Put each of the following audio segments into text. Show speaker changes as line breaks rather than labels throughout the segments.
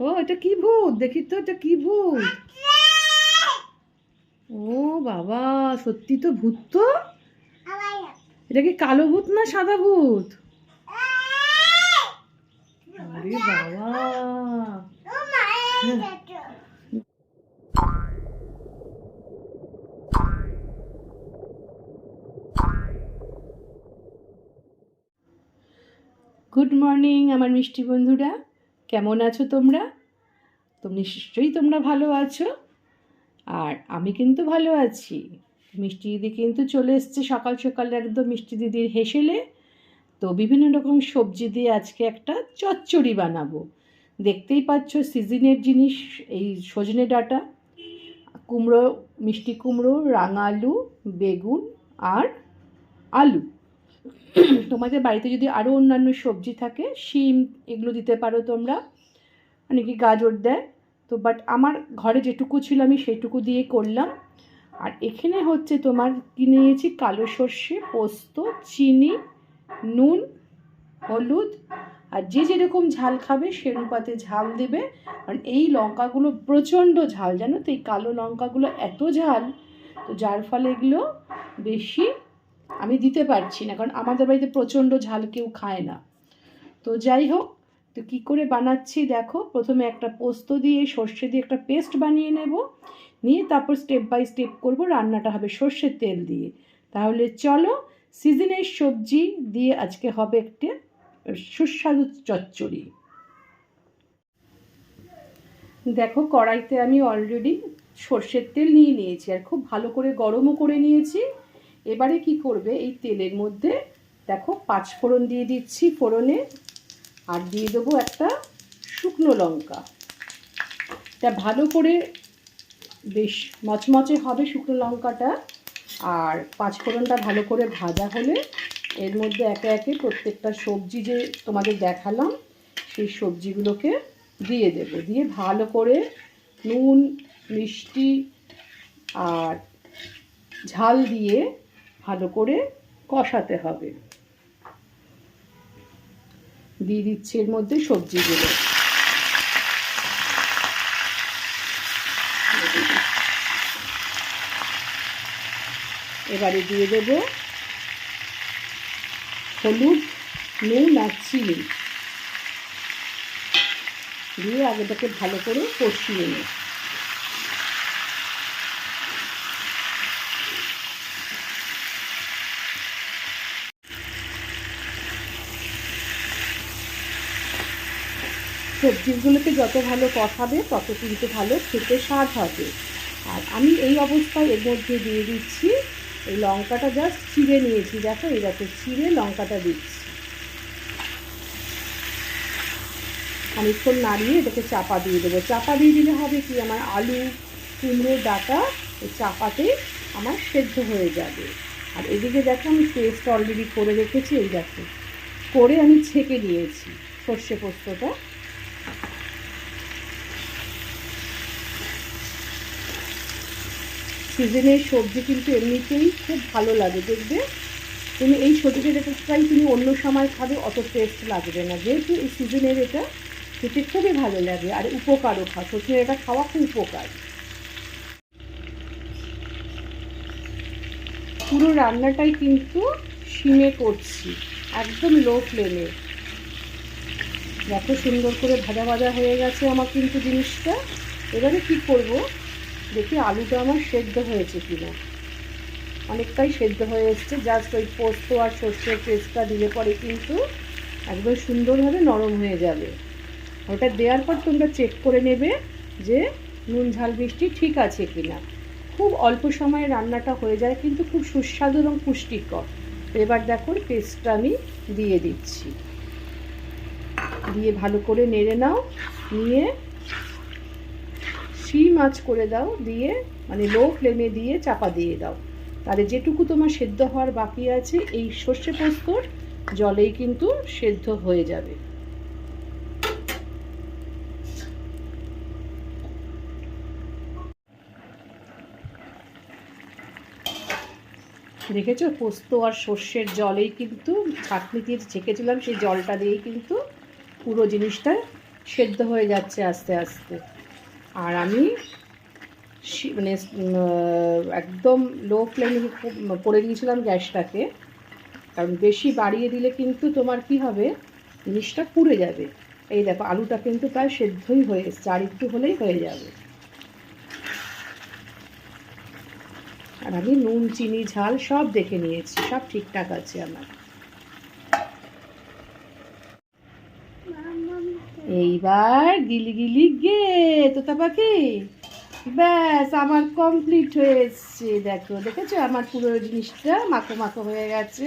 ও, এটা কি ভূত? দেখি তো, এটা কি ভূত? ও বাবা, সত্যি তো ভূত তো? এটা কি কালো ভূত না সাদা ভূত? আরে বাবা। গুড মর্নিং, আমার মিষ্টি বন্ধুরা। কেমন আছো তোমরা? তো নিশ্চয়ই তোমরা ভালো আছো। আর আমি কিন্তু ভালো আছি। মিষ্টি দিদি কিন্তু চলে এসছে সকাল সকাল একদম মিষ্টি দিদির হেসেলে। তো বিভিন্ন রকম সবজি দিয়ে আজকে একটা চচ্চড়ি বানাবো। দেখতেই পাচ্ছ সিজনের জিনিস, এই সজনে ডাঁটা, কুমড়ো, মিষ্টি কুমড়ো রাঙা আলু বেগুন আর আলু। তোমাদের বাড়িতে যদি আরও অন্যান্য সবজি থাকে, শিম এগুলো দিতে পারো তোমরা। মানে কি গাজর দেয়। তো বাট আমার ঘরে যেটুকু ছিল আমি সেটুকু দিয়ে করলাম। আর এখানে হচ্ছে তোমার কিনে নিয়েছি? কালো সর্ষে, পোস্ত, চিনি, নুন, হলুদ। আর যে যেরকম ঝাল খাবে সে অনুপাতে ঝাল দেবে। কারণ এই লঙ্কাগুলো প্রচণ্ড ঝাল, জানো তো? এই কালো লঙ্কাগুলো এত ঝাল। তো যার ফলে এগুলো বেশি আমি দিতে পারছি না, কারণ আমাদের বাড়িতে প্রচণ্ড ঝাল কেউ খায় না। তো যাই হোক, তো কী করে বানাচ্ছি দেখো, প্রথমে একটা পোস্ত দিয়ে সর্ষে দিয়ে একটা পেস্ট বানিয়ে নেব, নিয়ে তারপর স্টেপ বাই স্টেপ করব, রান্নাটা হবে সর্ষের তেল দিয়ে। তাহলে চলো, সিজনের সবজি দিয়ে আজকে হবে একটা সুস্বাদু চচ্চড়ি। দেখো, কড়াইতে আমি অলরেডি সর্ষের তেল নিয়ে নিয়েছি, আর খুব ভালো করে গরমও করে নিয়েছি। এবারে কি করবে? এই তেলের মধ্যে দেখো পাঁচ ফোড়ন দিয়ে দিচ্ছি ফোড়নে, আর দিয়ে দেবো একটা শুকনো লঙ্কা। এটা ভালো করে বেশ মচমচে হবে শুকনো লঙ্কাটা, আর পাঁচ ফোড়নটা ভালো করে ভাজা হলে এর মধ্যে একে একে প্রত্যেকটা সবজি যে তোমাদের দেখালাম, সেই সবজিগুলোকে দিয়ে দেবো। দিয়ে ভালো করে নুন, মিষ্টি, আর ঝাল দিয়ে ভালো করে কষাতে হবে। দিয়ে দিচ্ছি এর মধ্যে সবজিগুলো। এবারে দিয়ে দেব হলুদ, নুন আর চিনি। দিয়ে আগেটাকে ভালো করে কষিয়ে নেব সবজিগুলোকে যত ভালো কষাবে, তত কিন্তু ভালো খেতে স্বাদ হবে। আর আমি এই অবস্থায় এর মধ্যে দিয়ে দিচ্ছি এই লঙ্কাটা জাস্ট চিড়ে নিয়েছি। দেখো এই দেখো চিড়ে লঙ্কাটা দিচ্ছি। খানিক্ষণ নাড়িয়ে এটাকে চাপা দিয়ে দেবো। চাপা দিয়ে দিলে হবে কি? আমার আলু, কুমড়ো, ডাটা চাপাতে আমার সেদ্ধ হয়ে যাবে। আর এদিকে দেখো আমি পেস্ট অলরেডি করে রেখেছি, এই দেখো। করে আমি ছেঁকে নিয়েছি সর্ষে পোস্তটা। সিজনের সবজি কিন্তু এমনিতেই খুব ভালো লাগে, দেখবে? তুমি এই সবজিটাই তুমি অন্য সময় খাবে, অত টেস্ট লাগবে না। যেহেতু এই সিজনের এটা, খেতে খুবই ভালো লাগে, আর উপকারও খা সত্যি এটা খাওয়া খুব উপকার। পুরো রান্নাটাই কিন্তু শিমে করছি, একদম লো ফ্লেমে দেখো, সুন্দর করে ভাজা ভাজা হয়ে গেছে আমার কিন্তু জিনিসটা। এবারে কি করব? দেখি আলুটা আমার সেদ্ধ হয়েছে কিনা। অনেকটাই সেদ্ধ হয়ে এসছে জাস্ট ওই পোস্ত আর সর্ষের পেস্টটা দিলে পরে কিন্তু একদম সুন্দরভাবে নরম হয়ে যাবে। ওটা দেওয়ার পর তোমরা চেক করে নেবে যে নুন, ঝাল বৃষ্টি ঠিক আছে কিনা। খুব অল্প সময়ে রান্নাটা হয়ে যায়, কিন্তু খুব সুস্বাদু এবং পুষ্টিকর। এবার দেখো পেস্টটা আমি দিয়ে দিচ্ছি। দিয়ে ভালো করে নেড়ে নাও, নিয়ে সিম আঁচ করে দাও, দিয়ে মানে লো ফ্লেমে দিয়ে চাপা দিয়ে দাও। তাহলে যেটুকু তোমার সেদ্ধ হওয়ার বাকি আছে, এই সর্ষে পোস্তর জলেই কিন্তু সেদ্ধ হয়ে যাবে। দেখেছ? পোস্ত আর সর্ষের জলেই কিন্তু ছাঁকনি দিয়ে ছেঁকেছিলাম, সেই জলটা দিয়েই কিন্তু পুরো জিনিসটা সেদ্ধ হয়ে যাচ্ছে আস্তে আস্তে। আর আমি মানে একদম লো ফ্লেমে করে দিয়েছিলাম গ্যাসটাকে। কারণ বেশি বাড়িয়ে দিলে কিন্তু তোমার কি হবে? জিনিসটা পুড়ে যাবে। এই দেখো, আলুটা কিন্তু প্রায় সেদ্ধই হয়ে এসছে, আর একটু হলেই হয়ে যাবে। আর আমি নুন, চিনি, ঝাল সব দেখে নিয়েছি, সব ঠিকঠাক আছে আমার। এইবার গিলি গিলি গে, তোতা পাখি। ব্যাস, আমার কমপ্লিট হয়ে এসছে। দেখো, দেখেছ? আমার পুরো জিনিসটা মাখো মাখো হয়ে গেছে।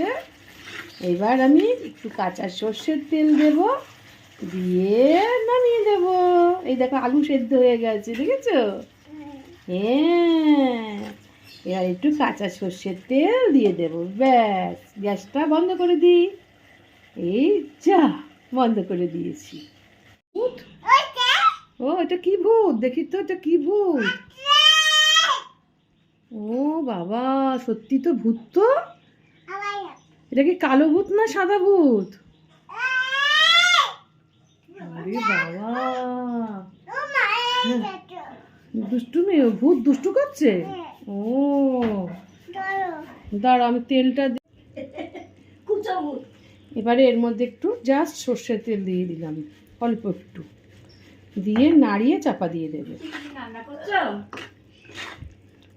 এবার আমি একটু কাঁচা সর্ষের তেল দেব, দিয়ে নামিয়ে দেব। এই দেখো, আলু সেদ্ধ হয়ে গেছে, দেখেছ? হ্যাঁ এবার একটু কাঁচা সর্ষের তেল দিয়ে দেব। ব্যাস, গ্যাসটা বন্ধ করে দিই। এই যা, বন্ধ করে দিয়েছি। ও এটা কি ভূত? দেখি তো এটা কি ভূত? ও বাবা সত্যি তো ভূত তো? এটা কি কালো ভূত না সাদা ভূত? আরে বাবা। দুষ্টু মেয়ে ভূত দুষ্টু করছে? ও। দাঁড়া আমি তেলটা এবারে এর মধ্যে একটু জাস্ট সর্ষের তেল দিয়ে দিলাম অল্প একটু। দিয়ে নাড়িয়ে চাপা দিয়ে দেবে।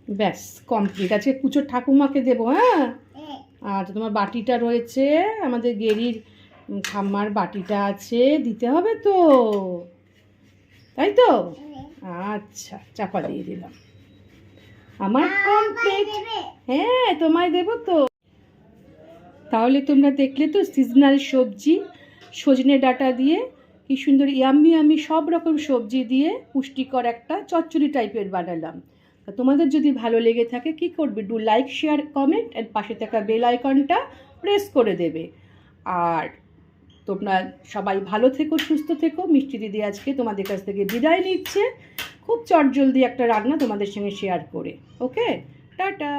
ব্যাস কমপ্লিট আজকে কুচোর ঠাকুমাকে দেবো হ্যাঁ? আচ্ছা তোমার বাটিটা রয়েছে আমাদের গেরির খাম্মার বাটিটা আছে দিতে হবে তো। তাই তো? আচ্ছা চাপা দিয়ে দিলাম। আমার কমপ্লিট হ্যাঁ তোমায় দেবো তো। তাহলে তোমরা দেখলে তো সিজনাল সবজি সজনে ডাটা দিয়ে কি সুন্দর ইয়াম্মি আমি সব রকম সবজি দিয়ে পুষ্টিকর একটা চচ্চড়ি টাইপের বানালাম। তোমাদের যদি ভালো লেগে থাকে, কি করবে? ডু লাইক শেয়ার কমেন্ট এর পাশে থাকা বেল আইকনটা প্রেস করে দেবে। আর তোমরা সবাই ভালো থেকো, সুস্থ থেকো। মিষ্টি দিদি আজকে তোমাদের কাছ থেকে বিদায় নিচ্ছে। খুব চটজলদি একটা রান্না তোমাদের সঙ্গে শেয়ার করে। ওকে টাটা